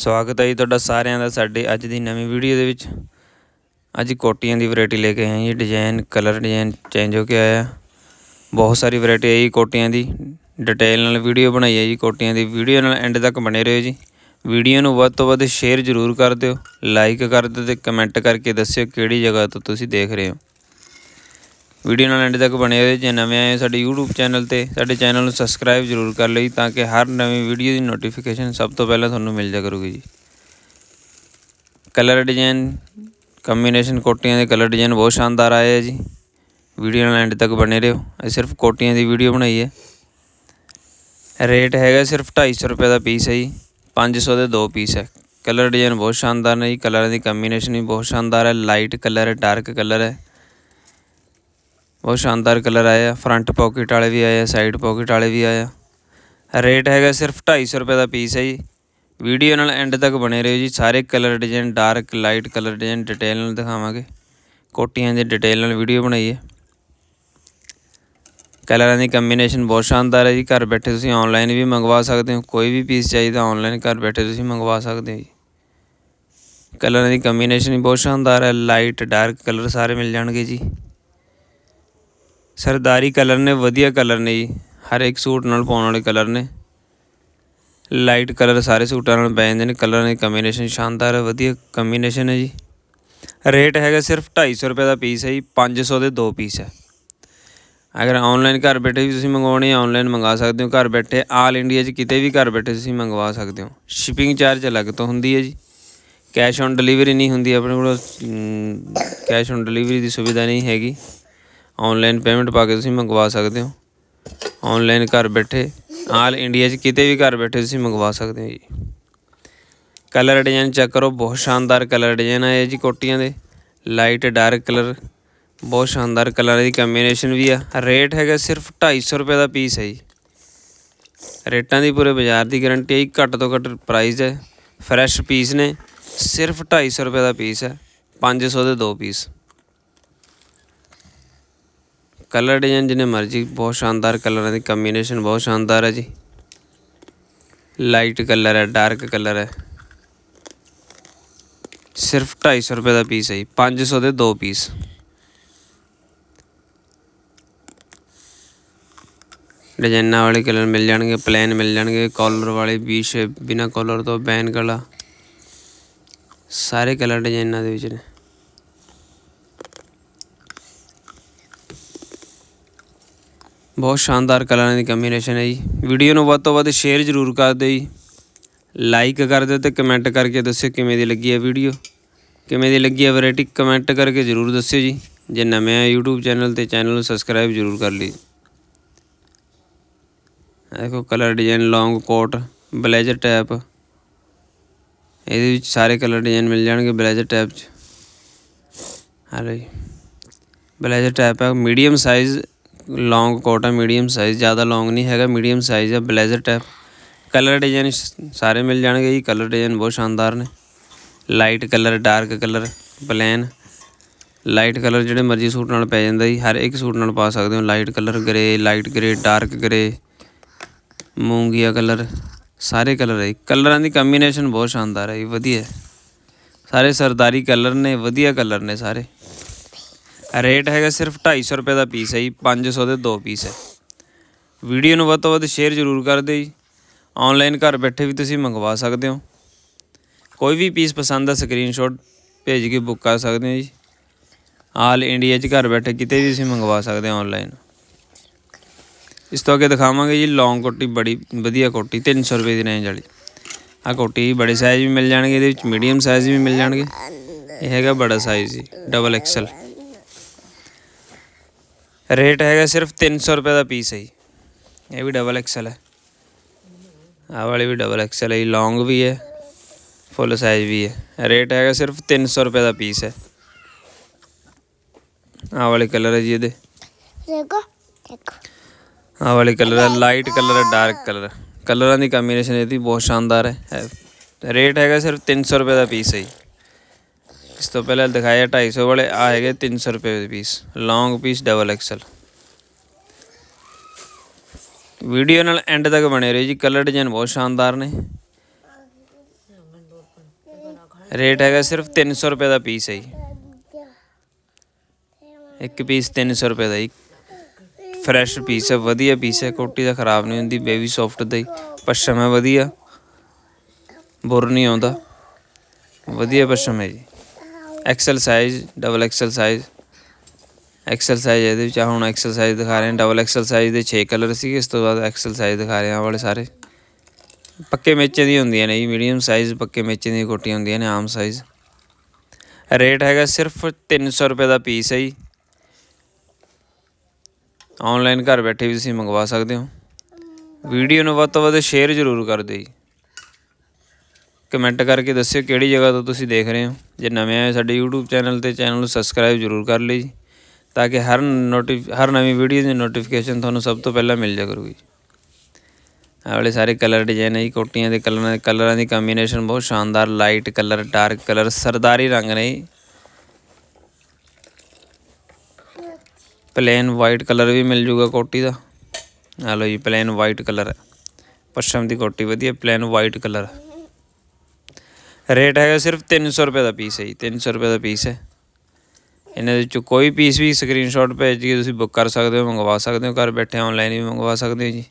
ਸਵਾਗਤ ਹੈ ਜੀ ਤੁਹਾਡਾ ਸਾਰਿਆਂ ਦਾ ਸਾਡੇ ਅੱਜ ਦੀ ਨਵੀਂ ਵੀਡੀਓ ਦੇ ਵਿੱਚ। ਅੱਜ ਕੋਟੀਆਂ ਦੀ ਵੈਰਾਈਟੀ ਲੈ ਕੇ ਆਏ ਜੀ ਡਿਜ਼ਾਈਨ ਕਲਰ ਡਿਜ਼ਾਈਨ ਚੇਂਜ ਹੋ ਕੇ ਆਇਆ। ਬਹੁਤ ਸਾਰੀ ਵੈਰਾਈਟੀ ਆਈ ਜੀ ਕੋਟੀਆਂ ਦੀ। ਡਿਟੇਲ ਨਾਲ ਵੀਡੀਓ ਬਣਾਈ ਹੈ ਜੀ ਕੋਟੀਆਂ ਦੀ। ਵੀਡੀਓ ਨਾਲ ਐਂਡ ਤੱਕ ਬਣੇ ਰਹੋ ਜੀ। ਵੀਡੀਓ ਨੂੰ ਵੱਧ ਤੋਂ ਵੱਧ ਸ਼ੇਅਰ ਜ਼ਰੂਰ ਕਰ ਦਿਓ। ਲਾਈਕ ਕਰ ਦਿਓ ਤੇ ਕਮੈਂਟ ਕਰਕੇ ਦੱਸਿਓ ਕਿਹੜੀ ਜਗ੍ਹਾ ਤੋਂ ਤੁਸੀਂ ਦੇਖ ਰਹੇ ਹੋ। ਵੀਡੀਓ ਨਾਲ ਐਂਡ ਤੱਕ ਬਣੇ ਰਹੋ ਜੇ ਨਵੇਂ ਆਏ ਸਾਡੇ YouTube ਚੈਨਲ ਤੇ, ਸਾਡੇ ਚੈਨਲ ਨੂੰ ਸਬਸਕ੍ਰਾਈਬ ਜ਼ਰੂਰ ਕਰ ਲਈ ਤਾਂ ਕਿ ਹਰ ਨਵੀਂ ਵੀਡੀਓ ਦੀ ਨੋਟੀਫਿਕੇਸ਼ਨ ਸਭ ਤੋਂ ਪਹਿਲਾਂ ਤੁਹਾਨੂੰ ਮਿਲ ਜਾ ਕਰੂਗੀ ਜੀ। ਕਲਰ ਡਿਜ਼ਾਈਨ ਕੰਬੀਨੇਸ਼ਨ ਕੋਟੀਆਂ ਦੇ ਕਲਰ ਡਿਜ਼ਾਈਨ ਬਹੁਤ ਸ਼ਾਨਦਾਰ ਆਏ ਹੈ ਜੀ। ਵੀਡੀਓ ਨਾਲ ਐਂਡ ਤੱਕ ਬਣੇ ਰਹੋ ਅਸੀਂ ਸਿਰਫ ਕੋਟੀਆਂ ਦੀ ਵੀਡੀਓ ਬਣਾਈ ਹੈ। ਰੇਟ ਹੈਗਾ ਸਿਰਫ 250 ਰੁਪਏ ਦਾ ਪੀਸ ਹੈ ਜੀ 500 ਦੇ ਦੋ ਪੀਸ ਹੈ। ਕਲਰ ਡਿਜ਼ਾਈਨ ਬਹੁਤ ਸ਼ਾਨਦਾਰ ਨੇ ਜੀ ਕਲਰਾਂ ਦੀ ਕੰਬੀਨੇਸ਼ਨ ਵੀ ਬਹੁਤ ਸ਼ਾਨਦਾਰ ਹੈ ਲਾਈਟ ਕਲਰ ਹੈ ਡਾਰਕ ਕਲਰ ਹੈ। ਬਹੁਤ ਸ਼ਾਨਦਾਰ ਕਲਰ ਆਏ ਆ ਫਰੰਟ ਪਾਕਟ ਵਾਲੇ ਵੀ ਆਏ ਆ ਸਾਈਡ ਪਾਕਟ ਵਾਲੇ ਵੀ ਆਏ। ਆ ਰੇਟ ਹੈਗਾ ਸਿਰਫ 250 ਰੁਪਏ ਦਾ ਪੀਸ ਹੈ ਜੀ। ਵੀਡੀਓ ਨਾਲ ਐਂਡ ਤੱਕ ਬਣੇ ਰਹੋ ਜੀ, ਸਾਰੇ colour design dark light colour design detail ਨਾਲ ਦਿਖਾਵਾਂਗੇ। ਕੋਟੀਆਂ ਦੀ ਡਿਟੇਲ ਨਾਲ ਵੀਡੀਓ ਬਣਾਈ ਹੈ ਕਲਰਾਂ ਦੀ ਕੰਬੀਨੇਸ਼ਨ ਬਹੁਤ ਸ਼ਾਨਦਾਰ ਹੈ ਜੀ, ਘਰ ਬੈਠੇ ਤੁਸੀਂ ਆਨਲਾਈਨ ਵੀ ਮੰਗਵਾ ਸਕਦੇ ਹੋ, ਕੋਈ ਵੀ ਪੀਸ ਚਾਹੀਦਾ ਆਨਲਾਈਨ ਘਰ ਬੈਠੇ ਤੁਸੀਂ ਮੰਗਵਾ ਸਕਦੇ ਹੋ ਜੀ। ਕਲਰਾਂ ਦੀ ਕੰਬੀਨੇਸ਼ਨ ਵੀ ਬਹੁਤ ਸ਼ਾਨਦਾਰ ਹੈ ਲਾਈਟ ਡਾਰਕ ਕਲਰ ਸਾਰੇ ਮਿਲ ਜਾਣਗੇ ਜੀ। ਸਰਦਾਰੀ ਕਲਰ ਨੇ, ਵਧੀਆ ਕਲਰ ਨੇ ਜੀ। ਹਰ ਇੱਕ ਸੂਟ ਨਾਲ ਪਾਉਣ ਵਾਲੇ ਕਲਰ ਨੇ। ਲਾਈਟ ਕਲਰ ਸਾਰੇ ਸੂਟਾਂ ਨਾਲ ਪੈ ਜਾਂਦੇ ਨੇ, ਕਲਰਾਂ ਦੀ ਕੰਬੀਨੇਸ਼ਨ ਸ਼ਾਨਦਾਰ ਹੈ ਵਧੀਆ ਕੰਬੀਨੇਸ਼ਨ ਹੈ ਜੀ। ਰੇਟ ਹੈਗਾ ਸਿਰਫ 250 ਰੁਪਏ ਦਾ ਪੀਸ ਹੈ ਜੀ 500 ਦੇ ਦੋ ਪੀਸ ਹੈ। ਅਗਰ ਆਨਲਾਈਨ ਘਰ ਬੈਠੇ ਵੀ ਤੁਸੀਂ ਮੰਗਵਾਉਣੇ ਹੈ ਆਨਲਾਈਨ ਮੰਗਾ ਸਕਦੇ ਹੋ। ਘਰ ਬੈਠੇ ਆਲ ਇੰਡੀਆ 'ਚ ਕਿਤੇ ਵੀ ਘਰ ਬੈਠੇ ਤੁਸੀਂ ਮੰਗਵਾ ਸਕਦੇ ਹੋ। ਸ਼ਿਪਿੰਗ ਚਾਰਜ ਅਲੱਗ ਤੋਂ ਹੁੰਦੀ ਹੈ ਜੀ। ਕੈਸ਼ ਔਨ ਡਿਲੀਵਰੀ ਨਹੀਂ ਹੁੰਦੀ, ਆਪਣੇ ਕੋਲ ਕੈਸ਼ ਔਨ ਡਿਲੀਵਰੀ ਦੀ ਸੁਵਿਧਾ ਨਹੀਂ ਹੈਗੀ। ਆਨਲਾਈਨ ਪੇਮੈਂਟ ਪਾ ਕੇ ਤੁਸੀਂ ਮੰਗਵਾ ਸਕਦੇ ਹੋ। ਆਨਲਾਈਨ ਘਰ ਬੈਠੇ ਆਲ ਇੰਡੀਆ 'ਚ ਕਿਤੇ ਵੀ ਘਰ ਬੈਠੇ ਤੁਸੀਂ ਮੰਗਵਾ ਸਕਦੇ ਹੋ ਜੀ। ਕਲਰ ਡਿਜ਼ਾਈਨ ਚੈੱਕ ਕਰੋ ਬਹੁਤ ਸ਼ਾਨਦਾਰ ਕਲਰ ਡਿਜ਼ਾਈਨ ਆਏ ਜੀ ਕੋਟੀਆਂ ਦੇ। ਲਾਈਟ ਡਾਰਕ ਕਲਰ ਬਹੁਤ ਸ਼ਾਨਦਾਰ ਕਲਰ ਦੀ ਕੰਬੀਨੇਸ਼ਨ ਵੀ ਆ। ਰੇਟ ਹੈਗਾ ਸਿਰਫ 250 ਰੁਪਏ ਦਾ ਪੀਸ ਹੈ ਜੀ। ਰੇਟਾਂ ਦੀ ਪੂਰੇ ਬਾਜ਼ਾਰ ਦੀ ਗਾਰੰਟੀ ਹੈ ਜੀ, ਘੱਟ ਤੋਂ ਘੱਟ ਪ੍ਰਾਈਸ ਹੈ ਫਰੈਸ਼ ਪੀਸ ਨੇ ਸਿਰਫ 250 ਰੁਪਏ ਦਾ ਪੀਸ ਹੈ 500 ਦੇ ਦੋ ਪੀਸ ਕਲਰ ਡਿਜ਼ਾਈਨ ਜਿੰਨੇ ਮਰਜ਼ੀ, ਬਹੁਤ ਸ਼ਾਨਦਾਰ ਕਲਰਾਂ ਦੀ ਕੰਬੀਨੇਸ਼ਨ ਬਹੁਤ ਸ਼ਾਨਦਾਰ ਹੈ ਜੀ। ਲਾਈਟ ਕਲਰ ਹੈ ਡਾਰਕ ਕਲਰ ਹੈ। ਸਿਰਫ 250 ਰੁਪਏ ਦਾ ਪੀਸ ਹੈ ਜੀ 500 ਦੇ ਦੋ ਪੀਸ ਡਿਜ਼ਾਈਨਾਂ ਵਾਲੇ ਕਲਰ ਮਿਲ ਜਾਣਗੇ ਪਲੇਨ ਮਿਲ ਜਾਣਗੇ ਕਾਲਰ ਵਾਲੇ ਵੀ ਸ਼ੇਪ ਬਿਨਾ ਕਾਲਰ ਤੋਂ ਬੈਨ ਕਲਾ ਸਾਰੇ ਕਲਰ ਡਿਜ਼ਾਈਨਾਂ ਦੇ ਵਿੱਚ ਨੇ। ਬਹੁਤ ਸ਼ਾਨਦਾਰ ਕਲਰਾਂ ਦੀ ਕੰਬੀਨੇਸ਼ਨ ਹੈ ਜੀ। ਵੀਡੀਓ ਨੂੰ ਵੱਧ ਤੋਂ ਵੱਧ ਸ਼ੇਅਰ ਜ਼ਰੂਰ ਕਰ ਦਿਓ ਜੀ। ਲਾਈਕ ਕਰ ਦਿਓ ਤੇ ਕਮੈਂਟ ਕਰਕੇ ਦੱਸਿਓ ਕਿਵੇਂ ਦੀ ਲੱਗੀ ਹੈ ਵੀਡੀਓ। ਕਿਵੇਂ ਦੀ ਲੱਗੀ ਹੈ ਵੈਰਾਈਟੀ ਕਮੈਂਟ ਕਰਕੇ ਜ਼ਰੂਰ ਦੱਸਿਓ ਜੀ। ਜੇ ਨਵੇਂ ਆ YouTube ਚੈਨਲ ਤੇ ਚੈਨਲ ਨੂੰ ਸਬਸਕ੍ਰਾਈਬ ਜ਼ਰੂਰ ਕਰ ਲਈ ਦੇਖੋ colour design long coat blazer type ਇਹਦੇ ਵਿੱਚ ਸਾਰੇ ਕਲਰ ਡਿਜ਼ਾਈਨ ਮਿਲ ਜਾਣਗੇ ਬਲੇਜ਼ਰ ਟੈਪ 'ਚ। ਹਲੋ ਜੀ। ਬਲੇਜ਼ਰ ਟੈਪ ਹੈ ਮੀਡੀਅਮ ਸਾਈਜ਼ ਲੌਂਗ ਕੋਟ ਆ ਮੀਡੀਅਮ ਸਾਈਜ਼ ਜ਼ਿਆਦਾ ਲੌਂਗ ਨਹੀਂ ਹੈਗਾ ਮੀਡੀਅਮ ਸਾਈਜ਼ ਆ ਬਲੇਜ਼ਰ ਟੈਪ ਕਲਰ ਡਿਜ਼ਾਈਨ ਸਾਰੇ ਮਿਲ ਜਾਣਗੇ ਜੀ ਕਲਰ ਡਿਜ਼ਾਈਨ ਬਹੁਤ ਸ਼ਾਨਦਾਰ ਨੇ। Light colour dark colour plain light colour ਜਿਹੜੇ ਮਰਜ਼ੀ ਸੂਟ ਨਾਲ ਪੈ ਜਾਂਦਾ ਜੀ, ਹਰ ਇੱਕ ਸੂਟ ਨਾਲ ਪਾ ਸਕਦੇ ਹੋ। Light colour grey light grey dark grey ਮੂੰਗੀਆ colour ਸਾਰੇ ਕਲਰ ਹੈ ਕਲਰਾਂ ਦੀ ਕੰਬੀਨੇਸ਼ਨ ਬਹੁਤ ਸ਼ਾਨਦਾਰ ਹੈ ਜੀ, ਵਧੀਆ। ਸਾਰੇ ਸਰਦਾਰੀ ਕਲਰ ਨੇ, ਵਧੀਆ ਕਲਰ ਨੇ ਸਾਰੇ। ਰੇਟ ਹੈਗਾ ਸਿਰਫ 250 ਰੁਪਏ ਦਾ ਪੀਸ ਹੈ ਜੀ 500 ਦੇ ਦੋ ਪੀਸ ਹੈ। ਵੀਡੀਓ ਨੂੰ ਵੱਧ ਤੋਂ ਵੱਧ ਸ਼ੇਅਰ ਜ਼ਰੂਰ ਕਰ ਦਿਓ ਜੀ। ਆਨਲਾਈਨ ਘਰ ਬੈਠੇ ਵੀ ਤੁਸੀਂ ਮੰਗਵਾ ਸਕਦੇ ਹੋ। ਕੋਈ ਵੀ ਪੀਸ ਪਸੰਦ ਆ ਸਕਰੀਨਸ਼ਾਟ ਭੇਜ ਕੇ ਬੁੱਕ ਕਰ ਸਕਦੇ ਹੋ ਜੀ। ਆਲ ਇੰਡੀਆ 'ਚ ਘਰ ਬੈਠੇ ਕਿਤੇ ਵੀ ਤੁਸੀਂ ਮੰਗਵਾ ਸਕਦੇ ਹੋ ਆਨਲਾਈਨ ਇਸ ਤੋਂ ਅੱਗੇ ਦਿਖਾਵਾਂਗੇ ਜੀ ਲੌਂਗ ਕੋਟੀ ਬੜੀ ਵਧੀਆ ਕੋਟੀ 300 ਰੁਪਏ ਦੀ ਰੇਂਜ ਵਾਲੀ। ਆ ਕੋਟੀ ਬੜੇ ਸਾਈਜ਼ ਵੀ ਮਿਲ ਜਾਣਗੇ, ਇਹਦੇ ਵਿੱਚ ਮੀਡੀਅਮ ਸਾਈਜ਼ ਵੀ ਮਿਲ ਜਾਣਗੇ। ਇਹ ਹੈਗਾ ਬੜਾ ਸਾਈਜ਼ ਜੀ ਡਬਲ ਐਕਸਲ ਰੇਟ ਹੈਗਾ ਸਿਰਫ 300 ਰੁਪਏ ਦਾ ਪੀਸ ਹੈ ਜੀ। ਇਹ ਵੀ ਡਬਲ ਐਕਸਲ ਹੈ। ਆਹ ਵਾਲੀ ਵੀ ਡਬਲ ਐਕਸਲ ਹੈ ਲੌਂਗ ਵੀ ਹੈ। ਫੁੱਲ ਸਾਈਜ਼ ਵੀ ਹੈ। ਰੇਟ ਹੈਗਾ ਸਿਰਫ 300 ਰੁਪਏ ਦਾ ਪੀਸ ਹੈ। ਆਹ ਵਾਲੇ ਕਲਰ ਹੈ ਜੀ ਇਹਦੇ। ਦੇਖੋ ਦੇਖੋ। ਆਹ ਵਾਲੇ ਕਲਰ ਹੈ। ਲਾਈਟ ਕਲਰ ਹੈ ਡਾਰਕ ਕਲਰ ਕਲਰਾਂ ਦੀ ਕੰਬੀਨੇਸ਼ਨ ਇਹਦੀ ਬਹੁਤ ਸ਼ਾਨਦਾਰ ਹੈ। ਰੇਟ ਹੈਗਾ ਸਿਰਫ 300 ਰੁਪਏ ਦਾ ਪੀਸ ਹੈ ਜੀ। ਇਸ ਤੋਂ ਪਹਿਲਾਂ ਦਿਖਾਇਆ 250 ਵਾਲੇ ਆ ਹੈਗੇ 300 ਰੁਪਏ ਦੇ piece long piece double XL video ਨਾਲ ਐਂਡ ਤੱਕ ਬਣੇ ਰਹੋ ਜੀ ਕਲਰ ਡਿਜ਼ਾਈਨ ਬਹੁਤ ਸ਼ਾਨਦਾਰ ਨੇ। ਰੇਟ ਹੈਗਾ ਸਿਰਫ 300 ਰੁਪਏ ਦਾ ਪੀਸ ਹੈ ਜੀ। ਇੱਕ ਪੀਸ 300 ਰੁਪਏ ਦਾ ਜੀ। ਫਰੈਸ਼ ਪੀਸ ਹੈ, ਵਧੀਆ ਪੀਸ ਹੈ, ਕੋਟੀ ਦਾ ਖਰਾਬ ਨਹੀਂ ਹੁੰਦੀ ਬੇਬੀ ਸੌਫਟ ਦਾ ਹੀ। ਪਸ਼ਮ ਹੈ ਵਧੀਆ, ਬੁਰ ਨਹੀਂ ਆਉਂਦਾ। ਵਧੀਆ ਪਸ਼ਮ ਹੈ ਜੀ। XL size double XL size XL size ਇਹਦੇ ਵਿੱਚ ਹੁਣ ਐਕਸਲ ਸਾਈਜ਼ ਦਿਖਾ ਰਹੇ ਹਾਂ। ਡਬਲ ਐਕਸਲ ਸਾਈਜ਼ ਦੇ 6 ਕਲਰ ਸੀਗੇ, ਇਸ ਤੋਂ ਬਾਅਦ ਐਕਸਲ ਸਾਈਜ਼ ਦਿਖਾ ਰਹੇ ਹਾਂ ਵਾਲੇ ਸਾਰੇ। ਪੱਕੇ ਮੇਚੇ ਦੀ ਹੁੰਦੀਆਂ ਨੇ ਜੀ ਮੀਡੀਅਮ ਸਾਈਜ਼ ਪੱਕੇ ਮੇਚੇ ਦੀਆਂ ਕੋਟੀਆਂ ਹੁੰਦੀਆਂ ਨੇ, ਆਮ ਸਾਈਜ਼ ਰੇਟ ਹੈਗਾ ਸਿਰਫ 300 ਰੁਪਏ ਦਾ ਪੀਸ ਹੈ ਜੀ। ਆਨਲਾਈਨ ਘਰ ਬੈਠੇ ਵੀ ਤੁਸੀਂ ਮੰਗਵਾ ਸਕਦੇ ਹੋ। ਵੀਡੀਓ ਨੂੰ ਵੱਧ ਤੋਂ ਵੱਧ ਸ਼ੇਅਰ ਜ਼ਰੂਰ ਕਰ ਦਿਓ ਜੀ। ਕਮੈਂਟ ਕਰਕੇ ਦੱਸਿਓ ਕਿਹੜੀ ਜਗ੍ਹਾ ਤੋਂ ਤੁਸੀਂ ਦੇਖ ਰਹੇ ਹੋ। ਜੇ ਨਵੇਂ ਆਏ ਸਾਡੇ YouTube ਚੈਨਲ ਤੇ, ਚੈਨਲ ਨੂੰ ਸਬਸਕ੍ਰਾਈਬ ਜ਼ਰੂਰ ਕਰ ਲਈ ਜੀ, ਤਾਂ ਕਿ ਹਰ ਨੋਟੀਫ ਹਰ ਨਵੀਂ ਵੀਡੀਓ ਦੀ ਨੋਟੀਫਿਕੇਸ਼ਨ ਤੁਹਾਨੂੰ ਸਭ ਤੋਂ ਪਹਿਲਾਂ ਮਿਲ ਜਾ ਕਰੂਗੀ ਆਹ ਵਾਲੇ ਸਾਰੇ ਕਲਰ ਡਿਜ਼ਾਈਨ ਹੈ ਜੀ, ਕੋਟੀਆਂ ਦੇ ਕਲਰਾਂ ਦੇ ਕਲਰਾਂ ਦੀ ਕੰਬੀਨੇਸ਼ਨ ਬਹੁਤ ਸ਼ਾਨਦਾਰ ਲਾਈਟ ਕਲਰ ਡਾਰਕ ਕਲਰ ਸਰਦਾਰੀ ਰੰਗ ਨੇ ਜੀ। ਪਲੇਨ ਵਾਈਟ ਕਲਰ ਵੀ ਮਿਲ ਜੂਗਾ ਕੋਟੀ ਦਾ। ਆ ਲਓ ਜੀ ਪਲੇਨ ਵਾਈਟ ਕਲਰ ਪਸ਼ਮ ਦੀ ਕੋਟੀ ਵਧੀਆ ਪਲੇਨ ਵਾਈਟ ਕਲਰ ਰੇਟ ਹੈਗਾ ਸਿਰਫ 300 ਰੁਪਏ ਦਾ ਪੀਸ ਹੈ ਜੀ 300 ਰੁਪਏ ਦਾ ਪੀਸ ਹੈ। ਇਹਨਾਂ ਦੇ ਵਿੱਚੋਂ ਕੋਈ ਪੀਸ ਵੀ ਸਕਰੀਨਸ਼ਾਟ ਭੇਜ ਕੇ ਤੁਸੀਂ ਬੁੱਕ ਕਰ ਸਕਦੇ ਹੋ, ਮੰਗਵਾ ਸਕਦੇ ਹੋ, ਘਰ ਬੈਠੇ ਆਨਲਾਈਨ ਵੀ ਮੰਗਵਾ ਸਕਦੇ ਹੋ ਜੀ।